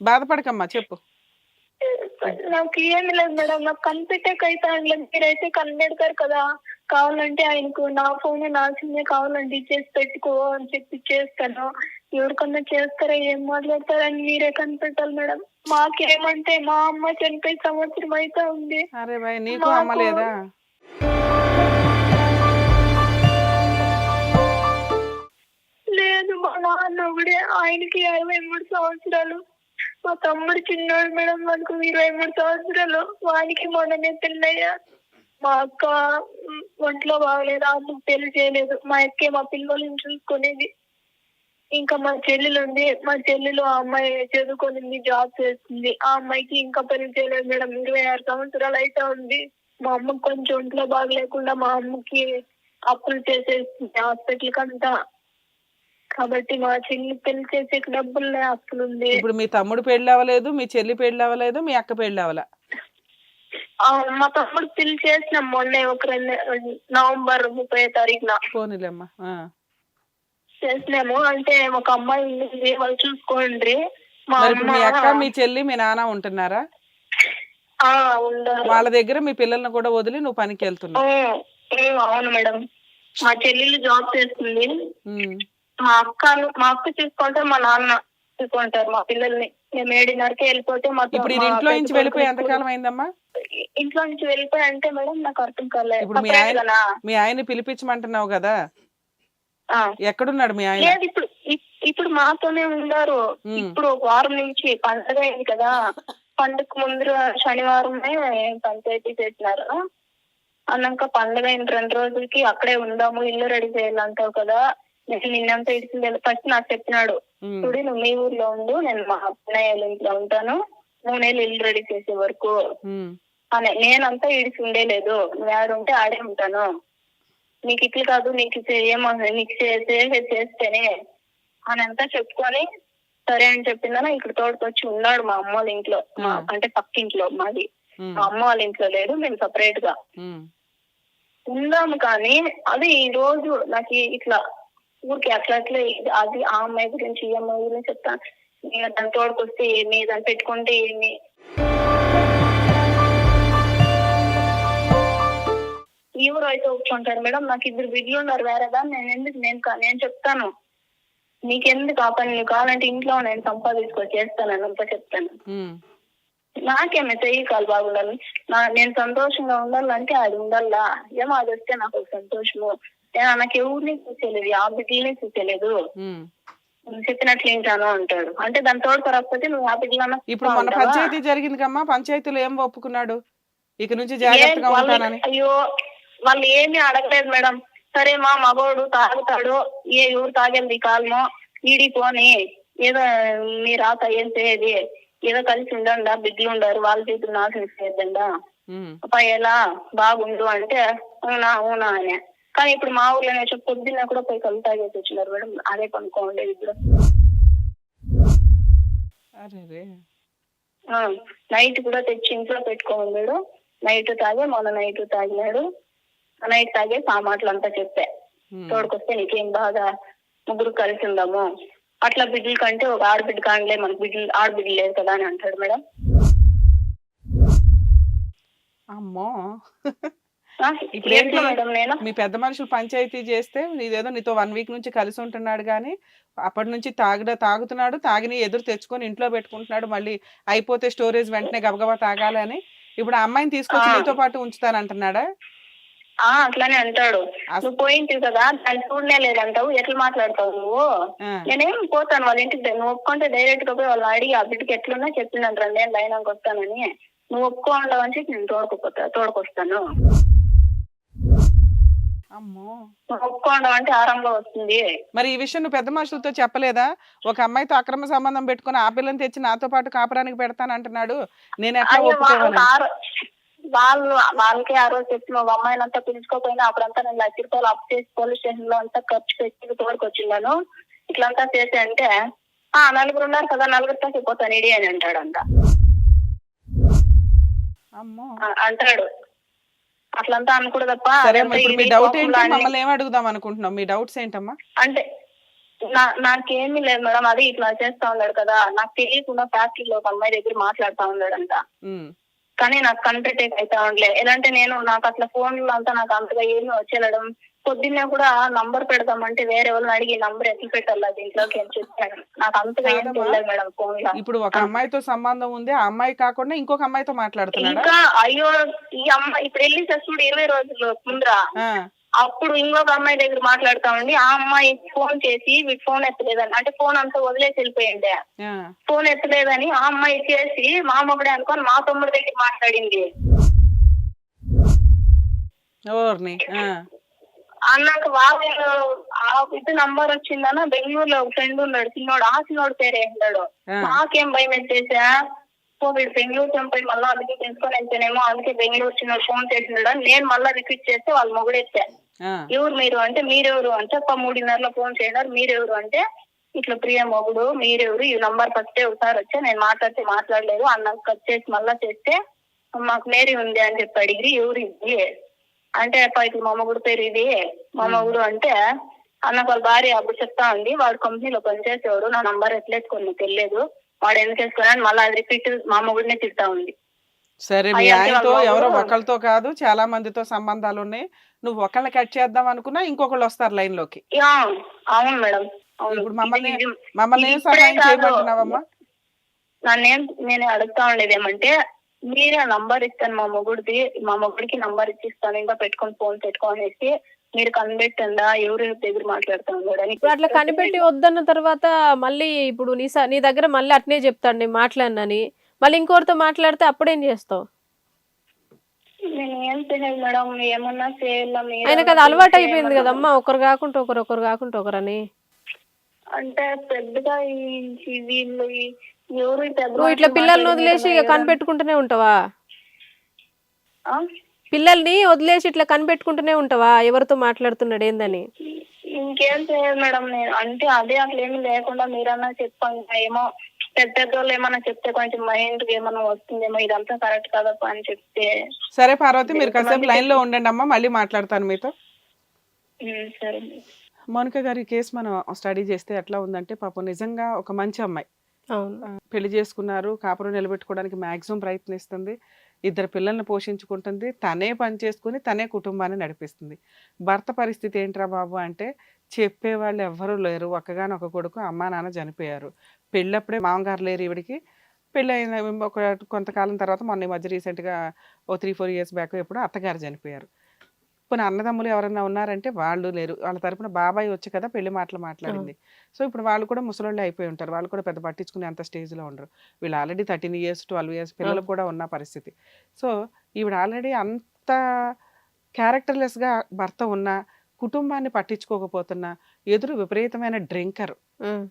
బాధపడకమ్మా చెప్పు. నాకు ఏమి లేదు మేడం నాకు కనిపెట్టాక అయితే ఆయన మీరైతే కనిపెడతారు కదా. కావాలంటే ఆయనకు నా ఫోన్ నా సిమ్మే కావాలంటే ఇచ్చేసి పెట్టుకో అని చెప్పి చేస్తాను. ఎవరికన్నా చేస్తారా ఏం మాట్లాడతారని మీరే కనిపెట్టాలి మేడం. మాకేమంటే మా అమ్మ చనిపోయి సంవత్సరం అయితే ఉంది. అరే బాయ్ నీకు అమ్మ లేదా? లేదు మా నాన్న ఒకడే ఆయనకి అరవై మూడు సంవత్సరాలు. మా తమ్ముడు చిన్నోడు మేడం మనకు ఇరవై మూడు సంవత్సరాలు. వానికి మొన్ననే పెళ్ళయ్యా. మా అక్క ఒంట్లో బాగలేదు అమ్మకు పెళ్ళి చేయలేదు. మా అక్కే మా పిల్లల్ని చూసుకునేది. ఇంకా మా చెల్లెలు ఉంది. మా చెల్లెలు ఆ అమ్మాయి చదువుకునింది జాబ్ చేస్తుంది. ఆ అమ్మాయికి ఇంకా పెళ్ళి చేయలేదు మేడం. ఇరవై ఆరు సంవత్సరాలు అయితే ఉంది. మా అమ్మకి కొంచెం ఒంట్లో బాగలేకుండా మా అమ్మకి అప్పులు చేసేస్తుంది హాస్పిటల్ కంతా కాబట్టి మా చెల్లి పెళ్ళి చేసే డబ్బులు అప్పులు ఉంది. ఇప్పుడు మీ తమ్ముడు పెళ్ళి అవ్వలేదు మీ చెల్లి పెళ్ళి అవ్వలేదు మీ అక్క పెళ్ళి అవ్వలే మా తమ్ముడు పెళ్ళి చేసిన మొన్నే ఒక రెండు నవంబర్ ముప్పై తారీఖున. పోనీలేమ్మా ఆ. చేసినాము. అంటే ఒక అమ్మాయి ఉంది వాళ్ళు చూసుకోండి. మా మరి ఇప్పుడు మీ అక్క మీ చెల్లి మీ నాన్న ఉంటున్నారా? ఆ, వాళ్ళ దగ్గర మీ పిల్లల్ని కూడా వదిలి నువ్వు పనికి వెళ్తున్నావు. ఉమ్, ఉమ్, అవును మేడం. మా చెల్లెలు జాబ్ చేస్తుంది. ఉమ్. మా అక్క మా అక్క చూసుకుంటే మా నాన్న చూసుకుంటారు మా పిల్లల్ని. మేము ఏడున్నరకే వెళ్ళిపోతే మా ఇప్పుడు ఇంట్లో నుంచి వెళ్ళిపోయి ఎంతకాలం అయిందమ్మా? ఇంట్లో నుంచి వెళ్ళిపోయి అంటే మేడం నాకు అర్థం కాలేదు. ఇప్పుడు మీ ఆయన- గానా? మీ ఆయన్ని పిలిపించమంటున్నావు కదా. ఎక్కడున్నాడు మీ ఆయన? లేదు ఇప్పుడు ఇప్- ఇప్పుడు మాతోనే ఉన్నారు. ఇప్పుడు ఒక వారం నుంచి పండగ అయింది కదా. పండుగ ముందు శనివారమే పంచాయతీ చేసినారు అన్నాక పండగ అయిన రెండు రోజులకి అక్కడే ఉందాము ఇల్లు రెడీ చేయాలంటావు కదా. నేను నిన్నంతా ఇడిచింది ఫస్ట్ నాకు చెప్పినాడు. చూడు నువ్వు మీ ఊర్లో ఉండు నేను మా అన్నయ్య ఇంట్లో ఉంటాను నెలలు ఇల్లు రెడీ చేసే వరకు. అని నేనంతా ఇడిచి ఉండేలేదు నువ్వు ఆడ ఉంటే ఆడే ఉంటాను నీకు ఇట్లు కాదు నీకు ఏమో నీకు చేస్తేనే అని అంతా చెప్పుకొని సరే అని చెప్పిందన ఇక్కడ తోడుకొచ్చి ఉన్నాడు మా అమ్మ వాళ్ళ ఇంట్లో. అంటే పక్కింట్లో మాది. మా అమ్మ వాళ్ళ ఇంట్లో లేదు మేము సపరేట్గా. ఉందాము కానీ అది ఈ రోజు నాకు ఇట్లా ఊరికి అట్లా అట్లా ఇది- అది ఆ అమ్మాయి గురించి ఈ అమ్మాయి గురించి చెప్తాను నేను దాని తోడుకొస్తే ఏమి దాన్ని పెట్టుకుంటే ఏమి. ఎవరు అయితే ఒప్పుకుంటారు మేడం నాకు ఇద్దరు బిడ్డలు ఉన్నారు వేరేదా నేను ఎందుకు నేను నేను చెప్తాను. నీకెందుకు ఆ పని నువ్వు కావాలంటే ఇంట్లో నేను సంపాదించుకొని చేస్తాను అని అంతా చెప్తాను. నాకేమే చెయ్యకాలు బాగుండాలి. నా నేను సంతోషంగా ఉండాలంటే అది ఉండాలా? ఏమో అది వస్తే నాకు ఒక సంతోషము. నేను నాకు ఎవరిని చూసేలేదు ఆ బిడ్డలని చూసేలేదు చెప్పినట్లు వింటాను అంటాడు. అంటే దాని తోడు కొరకపోతే నువ్వు ఆ బిడ్డలన్నా ఇప్పుడు మన? పంచాయతీ జరిగింది కమ్మా పంచాయతీలో ఏం ఒప్పుకున్నాడు? ఇక నుంచి జాగ్రత్తగా ఉంటానని. అయ్యో వాళ్ళు ఏమీ అడగలేదు మేడం. సరే మా మగోడు తాగుతాడు. ఏ ఎవరు తాగేది కాలమో. ఈడి పోని. ఏదో మీ రాత ఏం చేయది. ఏదో కలిసి ఉండండా బిడ్డలు ఉండారు వాళ్ళ చేతులు నాశనం చేయద్దండా ఉమ్. ఎలా? బాగుండు అంటే అవునా అవునా అని. కానీ ఇప్పుడు మా ఊర్లో నేను చెప్పి పొద్దున్న కూడా పోయి కళ్ళు తాగేసి వచ్చినారు మేడం. అదే కొనుక్కోండి ఇప్పుడు నైట్ కూడా తెచ్చి ఇంట్లో పెట్టుకోమన్నాడు నైట్ తాగే మొన్న నైట్ తాగినాడు. నైట్ తాగే ఆ మాటలు అంతా చెప్పా. తోడుకొస్తే నీకేం బాగా ముగ్గురు కలిసి ఉందాము. అట్లా బిడ్డల కంటే ఒక ఆడబిడ్డ కానిలే మనకు బిడ్డలు ఆడబిడ్డ లేదు కదా అని అంటాడు మేడం. అమ్మో. ఇప్పుడు మీ పెద్ద మనుషులు పంచాయతీ చేస్తే నీదేదో నీతో వన్ వీక్ నుంచి కలిసి ఉంటున్నాడు కానీ అప్పటి నుంచి తాగడ తాగుతున్నాడు తాగిని ఎదురు తెచ్చుకొని ఇంట్లో పెట్టుకుంటున్నాడు మళ్ళీ అయిపోతే స్టోరేజ్ వెంటనే గబగబా తాగాలని ఇప్పుడు ఆ అమ్మాయిని తీసుకొచ్చి. నీతో పాటు ఉంచుతానంటున్నాడా? ఆ అట్లానే అంటాడు. నువ్వు పోయింటివి కదా దాన్ని చూడనే లేదంటావు ఎట్లా మాట్లాడతావు నువ్వు. నేనేం పోతాను వాళ్ళ ఇంటికి నువ్వు ఒప్పుకుంటే డైరెక్ట్గా పోయి వాళ్ళు అడిగి ఆ బిడ్డకి ఎట్లున్నా చెప్పిందంట నేను లైనానికి వస్తానని. నువ్వు ఒప్పుకో ఉండవు అని చెప్పి నేను తోడుకుపోతా తోడుకొస్తాను. అమ్మో. అంటే ఆరంలో వస్తుంది. మరి ఈ విషయం నువ్వు పెద్ద మనుషులతో చెప్పలేదా? ఒక అమ్మాయితో అక్రమ సంబంధం పెట్టుకుని ఆ పిల్లని తెచ్చి నాతో పాటు కాపురానికి పెడతానంటున్నాడు నేను ఎట్లా ఒప్పుకోవాలి? వాళ్ళు వాళ్ళకి ఆ రోజు చెప్పిన ఒక అమ్మాయిని అంతా పిలుచుకోపోయినా అప్పుడంతా నేను లక్ష రూపాయలు అప్పు చేసి పోలీస్ స్టేషన్లో అంతా ఖర్చు పెట్టి తోడుకొచ్చిన్నాను ఇట్లంతా చేసి అంటే ఆ నలుగురు ఉన్నారు కదా నలుగురితో చెప్పిపోతాను ఇడి అని అంటాడంట. అమ్మో. ఆ, అంటాడు. అట్లంతా సరే అమ్మా, ఇప్పుడు మీ డౌట్ ఏంటి మమ్మల్ని ఏం అడుగుదాం అనుకుంటున్నాం? మీ డౌట్స్ ఏంటమ్మా? అంటే నా నాకేమీ లేదు మేడం అది ఇట్లా చేస్తా ఉన్నాడు కదా. నాకు తెలియకుండా ఫ్యాక్టరీలో ఒక అమ్మాయి దగ్గర మాట్లాడుతా ఉన్నాడంట. ఉమ్, కానీ నాకు కంప్లీట్ అయితే ఉండలే ఎలా అంటే నేను నాకు అట్లా ఫోన్లు అంతా నాకు అంతగా ఏమీ వచ్చేయడం పొద్దున్నే కూడా నంబర్ పెడదామంటే వేరే వాళ్ళని అడిగి నంబర్ ఎట్లా పెట్టాలి దీంట్లోకి అని చెప్పాను నాకు అంతగా ఏం. తెలియదు మేడం ఫోన్లో. ఇప్పుడు ఒక అమ్మాయితో సంబంధం ఉంది ఆ అమ్మాయి కాకుండా ఇంకొక అమ్మాయితో మాట్లాడుతున్నాడా? ఇంకా అయ్యో ఈ అమ్మాయి ఇప్పుడు వెళ్ళి చూడు ఇరవై రోజులు ముందర. అప్పుడు ఇంకొక అమ్మాయి దగ్గర మాట్లాడుతా ఉండి ఆ అమ్మాయి ఫోన్ చేసి వీడు ఫోన్ ఎత్తలేదని అంటే ఫోన్ అంతా వదిలేసి వెళ్ళిపోయింది. ఫోన్ ఎత్తలేదని ఆ అమ్మాయి చేసి మా మొగుడే అనుకొని మా తమ్ముడి దగ్గర మాట్లాడింది. అన్నాక వాళ్ళు ఆ ఇది నంబర్ వచ్చిందన్న బెంగళూరులో ఒక ఫ్రెండ్ ఉన్నాడు చిన్నోడు ఆ చిన్నోడు పేరే ఉన్నాడు ఆ. నాకేం భయం ఎత్తేసా సో వీడు బెంగళూరు చంపి మళ్ళీ అందుకే తెలుసుకొని వెళ్తేనేమో అందుకే బెంగళూరు చిన్నోడు ఫోన్ చేసినాడు అని నేను మళ్ళీ రిపీట్ చేస్తే వాళ్ళు మొగుడెత్తా ఆ, ఎవరు మీరు అంటే మీరెవరు అంటే "అప్ప మూడున్నరలో ఫోన్ చేయడారు మీరెవరు అంటే ఇట్లా ప్రియ మొగుడు మీరెవరు ఈ నంబర్ ఫస్ట్ ఒకసారి వచ్చా నేను మాట్లాడితే మాట్లాడలేదు అన్నకు కట్ చేసి మళ్ళా చేస్తే మాకు మేరీ ఉంది అని చెప్పి అడిగి ఎవరు ఇది? అంటే అప్ప ఇట్లా మా మొగుడు పేరు ఇది. మా మొగుడు అంటే అన్న వాళ్ళ భార్య అప్పుడు చెప్తా ఉంది వాడు కంపెనీలో పనిచేసేవాడు నా నంబర్ ఎట్లేసుకొని తెలియదు. వాడు ఎందుకు వేసుకున్నా అని మళ్ళీ రిపీట్ మా మొగుడినే తిడతా ఉంది. సరే మీ ఆయనతో ఎవరో ఒకళ్ళతో కాదు చాలా మందితో సంబంధాలు ఉన్నాయి. నువ్వు ఒకళ్ళని కట్ చేద్దాం అనుకున్నా ఇంకొకళ్ళు వస్తారు లైన్లోకి. అవును మేడం. ఇప్పుడు మమ్మల్ని మమ్మల్ని సహాయం. చేయమంటున్నావమ్మా? నన్నేం నేను అడుగుతా ఉండేది ఏమంటే మీరే నంబర్ ఇస్తాను మా మొగుడిది మా మొగుడికి నంబర్ ఇచ్చిస్తాను ఇంకా పెట్టుకొని ఫోన్ పెట్టుకోనేసి మీరు కనిపెట్టండా ఎవరు దగ్గర మాట్లాడుతా ఉన్నాడు అని. ఇప్పుడు అట్లా కనిపెట్టి వద్దన్న తర్వాత మళ్ళీ ఇప్పుడు నీ నీ దగ్గర మళ్ళీ అట్నే చెప్తాడు నేను మాట్లాడినని. మళ్ళీ ఇంకోరితో మాట్లాడితే అప్పుడేం చేస్తావు? నేను ఏం తెలియదు మేడం ఏమన్నా చేయాలా ఆయనకు అది అలవాటు అయిపోయింది? కదమ్మా ఒకరు కాకుండా ఒకరు ఒకరు కాకుండా ఒకరని. అంటే పెద్దగా వీళ్ళు నువ్వు ఇట్లా పిల్లల్ని వదిలేసి ఇక. కనిపెట్టుకుంటూనే ఉంటావా? పిల్లల్ని వదిలేసి ఇట్లా కనిపెట్టుకుంటూనే ఉంటావా? ఎవరితో మాట్లాడుతున్నాడు ఏందని? ఇంకేం చేయదు మేడం నేను అంటే అదే అట్లా ఏమీ లేకుండా మీరన్నా చెప్పండి. ఏమో పెద్ద వాళ్ళు ఏమన్నా చెప్తే కొంచెం మైండ్ ఏమన్నా వస్తుందేమో ఇదంతా కరెక్ట్ కదప్ప అని చెప్తే. సరే పార్వతి మీరు కాసేపు లైన్లో ఉండండి అమ్మా మళ్ళీ మాట్లాడతాను మీతో. సరే. మౌనిక గారి కేసు మనం స్టడీ చేస్తే ఎట్లా ఉందంటే పాపం నిజంగా ఒక మంచి అమ్మాయి. పెళ్ళి చేసుకున్నారు. కాపురం నిలబెట్టుకోవడానికి మాక్సిమం ప్రయత్నిస్తుంది. ఇద్దరు పిల్లల్ని పోషించుకుంటుంది. తనే పని చేసుకుని తనే కుటుంబాన్ని నడిపిస్తుంది. భర్త పరిస్థితి ఏంట్రా బాబు అంటే చెప్పేవాళ్ళు ఎవ్వరూ లేరు. ఒక్కగాని ఒక కొడుకు అమ్మా నాన్న చనిపోయారు. పెళ్ళప్పుడే మామగారు లేరు ఈవిడికి. పెళ్ళి అయిన ఒక కొంతకాలం తర్వాత మొన్న ఈ మధ్య రీసెంట్గా ఓ త్రీ ఫోర్ ఇయర్స్ బ్యాక్ ఎప్పుడు అత్తగారు చనిపోయారు. పోనీ అన్నదమ్ములు ఎవరైనా ఉన్నారంటే వాళ్ళు లేరు. వాళ్ళ తరపున బాబాయ్ వచ్చి కదా పెళ్ళి మాటలు మాట్లాడింది. సో ఇప్పుడు వాళ్ళు కూడా ముసలోళ్ళు అయిపోయి ఉంటారు. వాళ్ళు కూడా పెద్ద పట్టించుకునే అంత స్టేజ్లో ఉండరు. వీళ్ళు already thirteen years twelve years పిల్లలు కూడా ఉన్న పరిస్థితి. సో ఈవిడ ఆల్రెడీ అంత క్యారెక్టర్లెస్గా భర్త ఉన్న కుటుంబాన్ని పట్టించుకోకపోతున్నా ఎదురు విపరీతమైన డ్రింకర్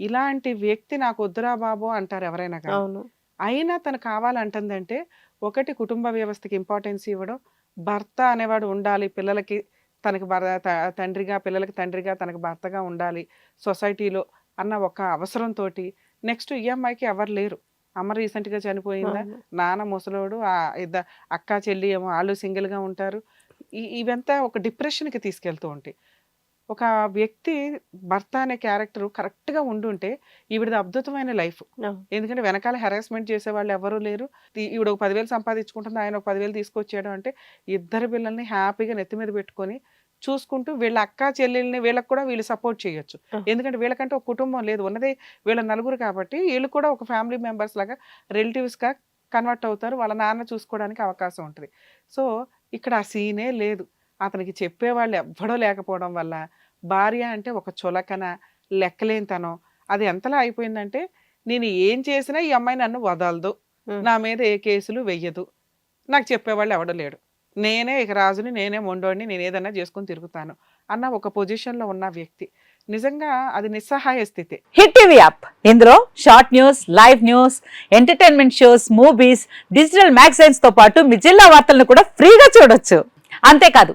ఇలాంటి వ్యక్తి నాకు వద్దురా బాబు అంటారు ఎవరైనా కానీ అయినా తను కావాలంటుందంటే ఒకటి కుటుంబ వ్యవస్థకి ఇంపార్టెన్స్ ఇవ్వడం భర్త అనేవాడు ఉండాలి. పిల్లలకి తనకి తండ్రిగా పిల్లలకి తండ్రిగా తనకి భర్తగా ఉండాలి సొసైటీలో అన్న ఒక అవసరంతో నెక్స్ట్ ఈఎంఐకి ఎవరు లేరు. అమ్మ రీసెంట్గా చనిపోయిందా. నాన్న ముసలోడు ఆ ఇద్ద అక్క చెల్లి ఏమో వాళ్ళు సింగిల్గా ఉంటారు. ఈ ఇవంతా ఒక డిప్రెషన్కి తీసుకెళ్తూ ఉంటాయి. ఒక వ్యక్తి భర్త అనే క్యారెక్టర్ కరెక్ట్గా ఉండుంటే ఈవిడది అద్భుతమైన లైఫ్. ఎందుకంటే వెనకాల హెరాస్మెంట్ చేసే వాళ్ళు ఎవరూ లేరు. ఈవిడ ఒక పదివేలు సంపాదించుకుంటుంది ఆయన ఒక పదివేలు తీసుకొచ్చాడు అంటే ఇద్దరు పిల్లల్ని హ్యాపీగా నెత్తి మీద పెట్టుకొని చూసుకుంటూ వీళ్ళ అక్క చెల్లెల్ని వీళ్ళకి కూడా వీళ్ళు సపోర్ట్ చేయొచ్చు. ఎందుకంటే వీళ్ళకంటే ఒక కుటుంబం లేదు. ఉన్నదే వీళ్ళ నలుగురు కాబట్టి వీళ్ళు కూడా ఒక ఫ్యామిలీ మెంబర్స్ లాగా రిలేటివ్స్గా కన్వర్ట్ అవుతారు. వాళ్ళ నాన్న చూసుకోవడానికి అవకాశం ఉంటుంది. సో ఇక్కడ ఆ సీనే లేదు. అతనికి చెప్పేవాళ్ళు ఎవ్వడో లేకపోవడం వల్ల భార్య అంటే ఒక చులకన లెక్కలేనితనం. అది ఎంతలా అయిపోయిందంటే నేను ఏం చేసినా ఈ అమ్మాయి నన్ను వదలదు. నా మీద ఏ కేసులు వెయ్యదు. నాకు చెప్పేవాళ్ళు ఎవడో లేడు. నేనే ఇక రాజుని నేనే మొండోడిని నేను ఏదైనా చేసుకొని తిరుగుతాను అన్న ఒక పొజిషన్లో ఉన్న వ్యక్తి. నిజంగా అది నిస్సహాయ స్థితి. Hit TV app. ఇందులో short news live news entertainment shows movies digital మ్యాగజైన్స్తో పాటు మీ జిల్లా వార్తలను కూడా ఫ్రీగా చూడొచ్చు. అంతేకాదు